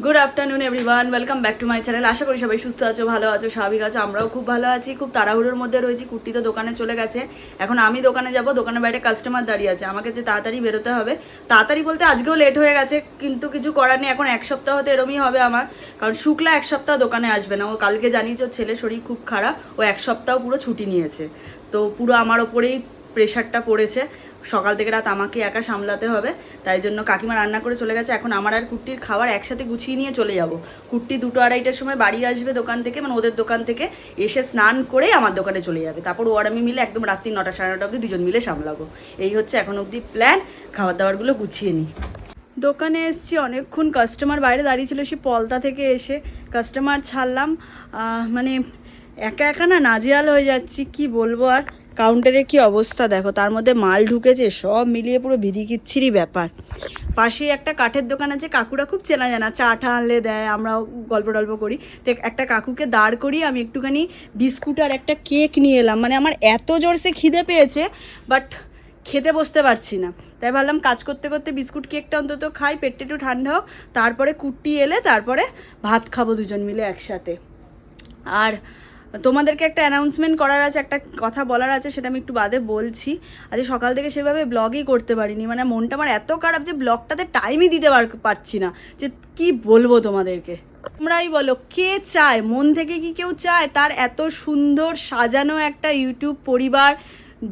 Good afternoon everyone welcome back to my channel আশা করি সবাই সুস্থ আছো, ভালো আছো, স্বাভাবিক আছো, আমরাও খুব ভালো আছি। খুব তাড়াহুড়োর মধ্যে রয়েছি। কুর্তি তো দোকানে চলে গেছে। এখন আমি দোকানে যাব, দোকানের বাইরে কাস্টমার দাঁড়িয়ে আছে। আমাকে যে তাড়াতাড়ি বেরোতে হবে, তাড়াতাড়ি বলতে আজকেও লেট হয়ে গেছে, কিন্তু কিছু করার নেই। এখন এক সপ্তাহ তো এরমই হবে আমার। কারণ শুক্লা এক সপ্তাহ দোকানে আসবে না। ও কালকে জানিয়েছে, ওর ছেলে শরীর খুব খারাপ। ও এক সপ্তাহ পুরো ছুটি নিয়েছে। তো পুরো আমার ওপরেই প্রেশারটা পড়েছে। সকাল থেকে রাত আমাকে একা সামলাতে হবে, তাই জন্য কাকিমা রান্না করে চলে গেছে। এখন আমার আর কুর্তির খাবার একসাথে গুছিয়ে নিয়ে চলে যাব। কুর্তি দুটো আড়াইটার সময় বাড়ি আসবে দোকান থেকে মানে ওদের দোকান থেকে এসে স্নান করে আমার দোকানে চলে যাবে। তারপর ও আর আমি মিলে একদম রাত্রি নটা সাড়ে নটা অবধি দুজন মিলে সামলাবো। এই হচ্ছে এখন অবধি প্ল্যান খাবার দাবারগুলো গুছিয়ে নিই। দোকানে এসছি, অনেকক্ষণ কাস্টমার বাইরে দাঁড়িয়ে ছিল, সে পলতা থেকে এসে কাস্টমার ছাড়লাম। মানে একা একা না নাজেহাল হয়ে যাচ্ছি, কি বলব আর? কাউন্টারের কি অবস্থা দেখো, তার মধ্যে মাল ঢুকেছে, সব মিলিয়ে পুরো বিধি কিচ্ছিরই ব্যাপার। পাশেই একটা কাঠের দোকান আছে, কাকুরা খুব চেনা জানা, চা টা আনলে দেয়, আমরাও গল্প টল্প করি। তো একটা কাকুকে দাঁড় করিয়ে আমি একটুখানি বিস্কুট আর একটা কেক নিয়ে এলাম। মানে আমার এত জোরসে খিদে পেয়েছে, বাট খেতে বসতে পারছি না। তাই ভাবলাম কাজ করতে করতে বিস্কুট কেকটা অন্তত খাই পেটটা একটু ঠান্ডা হোক, তারপরে কুট্টি এলে তারপরে ভাত খাব দুজন মিলে একসাথে। আর তোমাদেরকে একটা অ্যানাউন্সমেন্ট করার আছে, একটা কথা বলার আছে, সেটা আমি একটু বাদে বলছি। আজ সকাল থেকে সেভাবে ব্লগই করতে পারিনি। মানে মনটা আমার এত খারাপ যে ব্লগটাতে টাইমই দিতে পার- পারছি না। যে কি বলব তোমাদেরকে? তোমরাই বলো, কে চায়? মন থেকে কি কেউ চায়? তার এত সুন্দর সাজানো একটা ইউটিউব পরিবার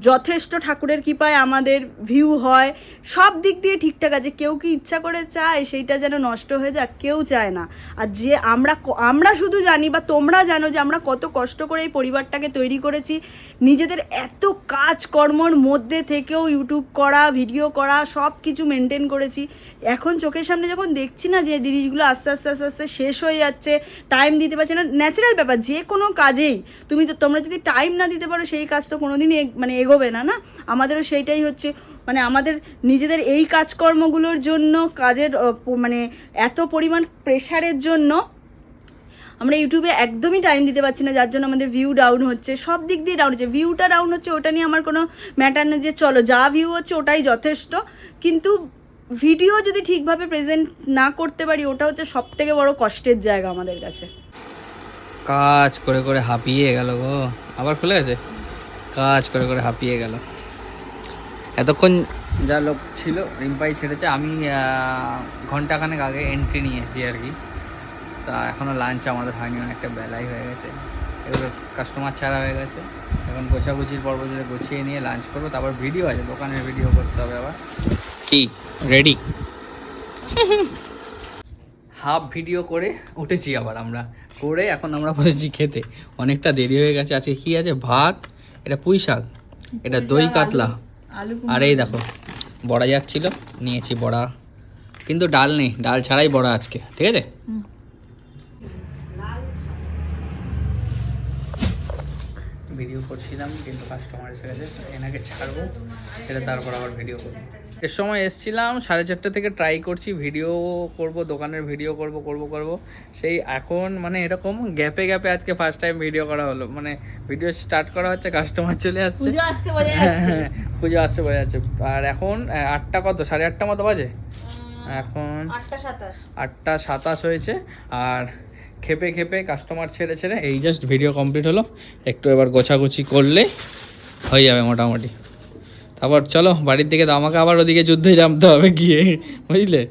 যথেষ্ট ঠাকুরের কৃপায় আমাদের ভিউ হয়। সব দিক দিয়ে ঠিকঠাক আছে। কেউ কি ইচ্ছা করে চায়, সেইটা যেন নষ্ট হয়ে যাক, কেউ চায় না। আর যে আমরা আমরা শুধু জানি বা তোমরা জানো যে আমরা কত কষ্ট করে এই পরিবারটাকে তৈরি করেছি। নিজেদের এত কাজকর্মর মধ্যে থেকেও ইউটিউব করা ভিডিও করা সব কিছু মেনটেন করেছি। এখন চোখের সামনে যখন দেখছি না যে জিনিসগুলো আস্তে আস্তে আস্তে আস্তে শেষ হয়ে যাচ্ছে টাইম দিতে পারছে না ন্যাচারাল ব্যাপার, যে কোনো কাজেই। তুমি তো, তোমরা যদি টাইম না দিতে পারো, সেই কাজ তো কোনোদিনই এগ- মানে এগোবে না না? আমাদেরও সেইটাই হচ্ছে মানে আমাদের নিজেদের এই কাজকর্মগুলোর জন্য, কাজের মানে এত পরিমাণ প্রেশারের জন্য আমরা ইউটিউবে একদমই টাইম দিতে পারছি না, যার জন্য আমাদের ভিউ ডাউন হচ্ছে, সব দিক দিয়ে ডাউন হচ্ছে। ভিউটা ডাউন হচ্ছে, ওটা নিয়ে আমার কোনো ম্যাটার না যে চলো, যা ভিউ হচ্ছে ওটাই যথেষ্ট। কিন্তু ভিডিও যদি ঠিকভাবে প্রেজেন্ট না করতে পারি, ওটা হচ্ছে সব থেকে বড় কষ্টের জায়গা আমাদের কাছে। কাজ করে করে হাঁপিয়ে গেল গো। আবার খুলে গেছে? কাজ করে করে হাঁপিয়ে গেল। এতক্ষণ যা লোক ছিল, রিম্পাই ছেড়েছে, আমি ঘন্টাখানেক আগে এন্ট্রি নিয়েছি আর কি। তা এখনও লাঞ্চ আমাদের হয়নি অনেকটা বেলাই হয়ে গেছে। এগুলো কাস্টমার ছাড়া হয়ে গেছে। এখন গোছাগুছির পর্ব যদি গুছিয়ে নিয়ে লাঞ্চ করব তারপর ভিডিও আছে দোকানের ভিডিও করতে হবে আবার। কি? রেডি হাফ ভিডিও করে উঠেছি আবার আমরা। করে এখন আমরা বসেছি খেতে। অনেকটা দেরি হয়ে গেছে আজকে কি আছে? ভাত এটা পুঁই শাক এটা দই কাতলা। আলু। আর এই দেখো বড়া যাচ্ছিল নিয়েছি বড়া। কিন্তু ডাল নেই ডাল ছাড়াই বড়া আজকে ঠিক আছে? ভিডিও করছিলাম কিন্তু কাস্টমার এসে গেছে এনাকে ছাড়বো সেটা তারপর আবার ভিডিও করব। এর সময় এসছিলাম সাড়ে চারটে থেকে ট্রাই করছি ভিডিও করব দোকানের ভিডিও করব করব করব। সেই এখন মানে এরকম গ্যাপে গ্যাপে আজকে ফার্স্ট টাইম ভিডিও করা হলো। মানে ভিডিও স্টার্ট করা হচ্ছে কাস্টমার চলে আসছে। পুজো আসছে বোঝা হ্যাঁ যাচ্ছে। হ্যাঁ পুজো আসছে যাচ্ছে। আর এখন আটটা কত? সাড়ে আটটা মতো বাজে? এখন আটটা সাতাশ হয়েছে। আর খেপে খেপে কাস্টমার ছেড়ে ছেড়ে এই জাস্ট ভিডিও কমপ্লিট হলো। একটু এবার গোছাগুছি করলে হয়ে যাবে মোটামুটি। তারপর চলো, বাড়ির দিকে তো আমাকে আবার ওদিকে যুদ্ধে জামতে হবে গিয়ে, বুঝলে?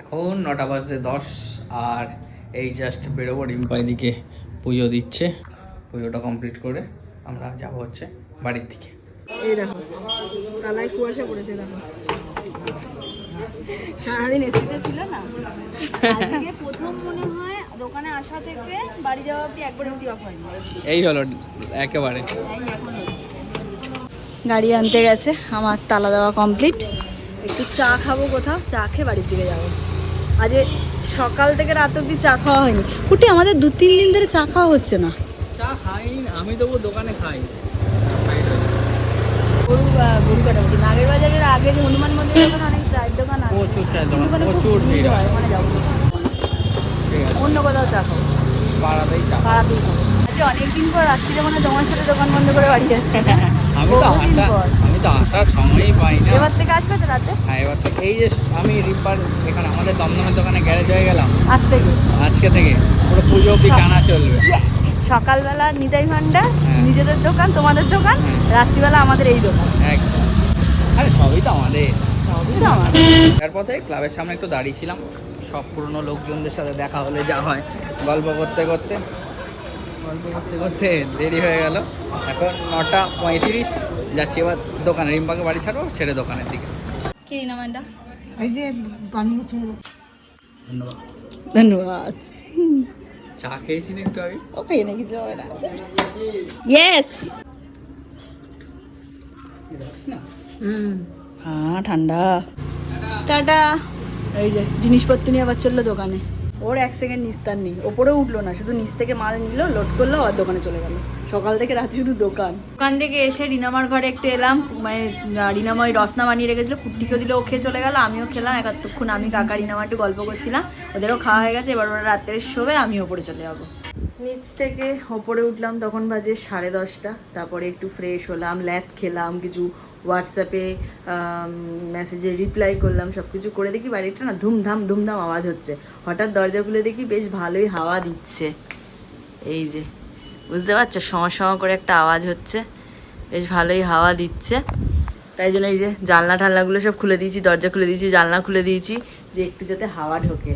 এখন নটা বাজতে দশ, আর এই জাস্ট বেরোবো রিম্পাই দিকে পুজো দিচ্ছে। পুজোটা কমপ্লিট করে আমরা যাব হচ্ছে বাড়ির দিকে। এই দেখো কালাই কুয়াশা পড়েছে দেখো। সারাদিন এসিতে ছিল না? আজকে প্রথম মনে হয় দোকানে আসা থেকে বাড়ি যাওয়া অব্দি একবার এসি অফ হয়নি। এই হলো একেবারে। গাড়ি আনতে গেছে আমার তালা দেওয়া কমপ্লিট একটু চা খাব কোথাও চা খেয়ে বাড়ির দিকে যাব। আজ সকাল থেকে রাত অব্দি চা খাওয়া হয়নি। কুটি আমাদের দু তিন দিন ধরে চা খাওয়া হচ্ছে না। চা খাই আমি তবু দোকানে খাই। গরু গরু কাটাকুটি নাগের বাজারের আগে যে হনুমান মন্দিরের ওখানে অনেক চায়ের দোকান আছে। প্রচুর চায়ের দোকান, প্রচুর ভিড় হয় ওখানে যাব। অন্য কোথাও চা খাব। পাড়াতেই চা পাড়াতেই খাব। আচ্ছা অনেকদিন পর রাত্রিরে মনে হয় তোমার সাথে দোকান বন্ধ করে বাড়ি যাচ্ছে। আমি তো আসা আমি তো আসার সময়ই পাই না। এবার থেকে আসবে তো রাতে? হ্যাঁ এবার থেকে। এই যে আমি রিপার এখানে আমাদের দমদমের দোকানে গ্যারেজ হয়ে গেলাম। আজ থেকে। আজকে থেকে। পুরো পুজো অব্দি টানা চলবে। সকালবেলা নিতাই ভান্ডার। নিজেদের দোকান তোমাদের দোকান। রাত্রিবেলা আমাদের এই দোকান। একদম। আরে সবই তো আমাদের। সবই তো আমাদের। তার পথে ক্লাবের সামনে একটু দাঁড়িয়েছিলাম। সব পুরনো লোকজনদের সাথে দেখা হলে যা হয়। গল্প করতে করতে। গল্প করতে করতে দেরি হয়ে গেল। এখন নটা পঁয়ত্রিশ। যাচ্ছি এবার দোকানে। রিম্পাকে বাড়ি ছাড়বো ছেড়ে দোকানের দিকে। কি নাম এই যে বানিয়েছে ধন্যবাদ। ধন্যবাদ। চা খেয়েছি না একটু আগে? ওকে না? কিছু হবে না? Yes hmm. হ্যাঁ ঠান্ডা। টাটা। এই যে জিনিসপত্র নিয়ে আবার চলল দোকানে। ওর এক সেকেন্ড নিস্তার নেই। ওপরে উঠল না শুধু নিচ থেকে মাল নিল লোড করল আর দোকানে চলে গেল। সকাল থেকে রাতে শুধু দোকান। দোকান থেকে এসে রিনামার ঘরে একটু এলাম মানে রিনামা ওই রসনা বানিয়ে রেখেছিল কুট্টিকেও দিলে ও খেয়ে চলে গেল আমিও খেলাম একাত্তক্ষণ আমি কাকা রিনামা একটু গল্প করছিলাম ওদেরও খাওয়া হয়ে গেছে এবার ওরা রাত্রে শোবে আমি ওপরে চলে যাব। নিচ থেকে ওপরে উঠলাম তখন বাজে সাড়ে দশটা তারপরে একটু ফ্রেশ হলাম ল্যাথ খেলাম কিছু হোয়াটসঅ্যাপে মেসেজে রিপ্লাই করলাম সব কিছু করে দেখি বাড়িটা না ধুমধাম ধুমধাম আওয়াজ হচ্ছে। হঠাৎ দরজা খুলে দেখি বেশ ভালোই হাওয়া দিচ্ছে। এই যে। বুঝতে পারছ? সময় সময় করে একটা আওয়াজ হচ্ছে। বেশ ভালোই হাওয়া দিচ্ছে। তাই জন্য এই যে জানলা টালনাগুলো সব খুলে দিয়েছি, দরজা খুলে দিয়েছি, জানলা খুলে দিয়েছি, যে একটু যাতে হাওয়া ঢোকে।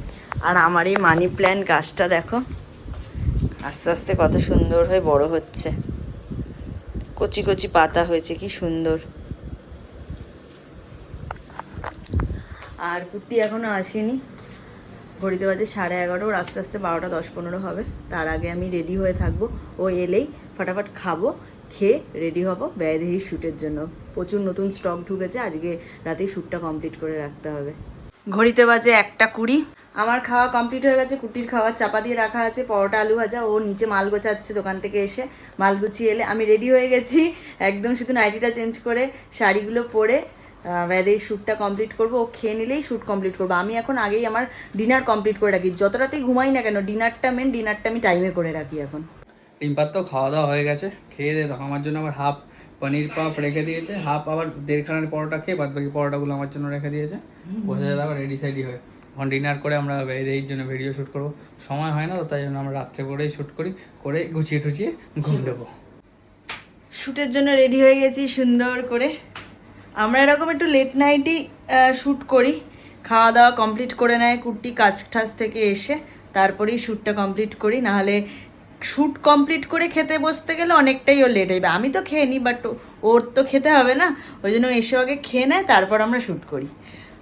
আর আমার এই মানি প্ল্যান্ট গাছটা দেখো, আস্তে আস্তে কত সুন্দর হয়ে বড় হচ্ছে। কচি কচি পাতা হয়েছে, কি সুন্দর। আর কুর্তি এখনও আসেনি। ঘড়িতে বাজে সাড়ে এগারো ওর আস্তে আস্তে বারোটা দশ পনেরো হবে। তার আগে আমি রেডি হয়ে থাকব। ও এলেই ফটাফট খাব খেয়ে রেডি হব ব্যয়দেহী শ্যুটের জন্য। প্রচুর নতুন স্টক ঢুকেছে আজকে রাতেই শ্যুটটা কমপ্লিট করে রাখতে হবে। ঘড়িতে বাজে একটা কুড়ি। আমার খাওয়া কমপ্লিট হয়ে গেছে কুটির খাওয়া চাপা দিয়ে রাখা আছে পরোটা আলু ভাজা ও নিচে মাল গোছাচ্ছে দোকান থেকে এসে। মাল গুছিয়ে এলে আমি রেডি হয়ে গেছি একদম শুধু নাইটিটা চেঞ্জ করে শাড়িগুলো পরে ব্যাদের শ্যুটটা কমপ্লিট করব ও খেয়ে নিলেই শ্যুট কমপ্লিট করব। আমি এখন আগেই আমার ডিনার কমপ্লিট করে রাখি। যত রাতেই ঘুমাই না কেন ডিনারটা মেন ডিনারটা আমি টাইমে করে রাখি এখন। রিম্পার তো খাওয়া দাওয়া হয়ে গেছে খেয়ে দিয়ে আমার জন্য আবার হাফ পনির পাপ রেখে দিয়েছে হাফ আবার দেড়খানার পরোটা খেয়ে বাদ বাকি পরোটাগুলো আমার জন্য রেখে দিয়েছে। বসে যাবে আবার রেডি সাইডি হয়ে। এখন ডিনার করে আমরা এই জন্য ভিডিও শ্যুট করব। সময় হয় না তো তাই জন্য আমরা রাত্রে করেই শ্যুট করি করে গুছিয়ে টুচিয়ে ঘুম দেবো। শ্যুটের জন্য রেডি হয়ে গেছি সুন্দর করে। আমরা এরকম একটু লেট নাইটই শ্যুট করি। খাওয়া দাওয়া কমপ্লিট করে নেয় কুর্তি কাজ ঠাজ থেকে এসে তারপরেই শ্যুটটা কমপ্লিট করি। নাহলে শ্যুট কমপ্লিট করে খেতে বসতে গেলে অনেকটাই ওর লেট হইবে। আমি তো খেয়ে নিই বাট ওর তো খেতে হবে না। ওই জন্য এসে আগে খেয়ে নেয় তারপর আমরা শ্যুট করি।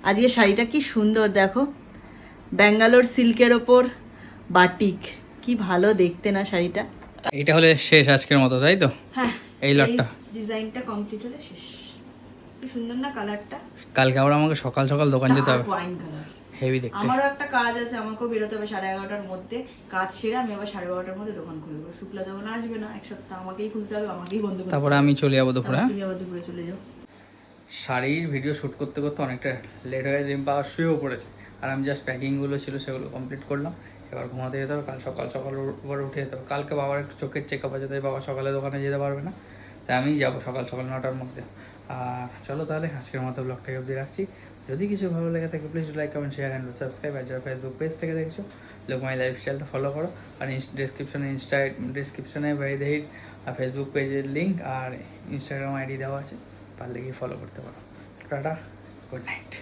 আজকে শাড়িটা কি সুন্দর দেখো। ব্যাঙ্গালোর সিল্কের ওপর বাটিক। কি ভালো দেখতে না শাড়িটা। এটা হলে শেষ আজকের মতো তাই তো? হ্যাঁ এই লটটা। ডিজাইনটা কমপ্লিট হলে শেষ। কি সুন্দর না কালারটা? কালকে আবার আমাকে সকাল সকাল দোকান যেতে হবে। ওয়াইন কালার হেভি দেখতে। আমারও একটা কাজ আছে আমাকেও বেরোতে হবে সাড়ে এগারোটার মধ্যে। কাজ সেরে আমি আবার সাড়ে বারোটার মধ্যে দোকান খুলবো। শুক্লা দোকান আসবে না এক সপ্তাহ আমাকেই খুলতে হবে আমাকেই বন্ধ করতে তারপরে আমি চলে যাব দুপুরে হ্যাঁ? তুমি আবার দুপুরে চলে যাও। শাড়ির ভিডিও শ্যুট করতে করতে অনেকটা লেট হয়ে আবার শুয়েও পড়েছে। আর আমি জাস্ট প্যাকিংগুলো ছিল সেগুলো কমপ্লিট করলাম। এবার ঘুমাতে যেতে হবে কাল সকাল সকাল উপরে উঠে যেতে হবে। কালকে বাবার একটু চোখের চেক আপ আছে তাই বাবা সকালে দোকানে যেতে পারবে না। তাই আমি যাব সকাল সকাল নটার মধ্যে। আর চলো তাহলে আজকের মতো ব্লগটাকে অবধি রাখছি। যদি কিছু ভালো লেগে থাকে please like comment share and subscribe আর যারা ফেসবুক পেজ থেকে দেখছ লোক মাই লাইফস্টাইলটা ফলো করো। আর ডিসক্রিপশনে ইনস্টা ডিসক্রিপশনে আর ফেসবুক পেজের লিঙ্ক আর ইনস্টাগ্রাম আইডি দেওয়া আছে। পারলে গিয়ে ফলো করতে পারো। Tata good night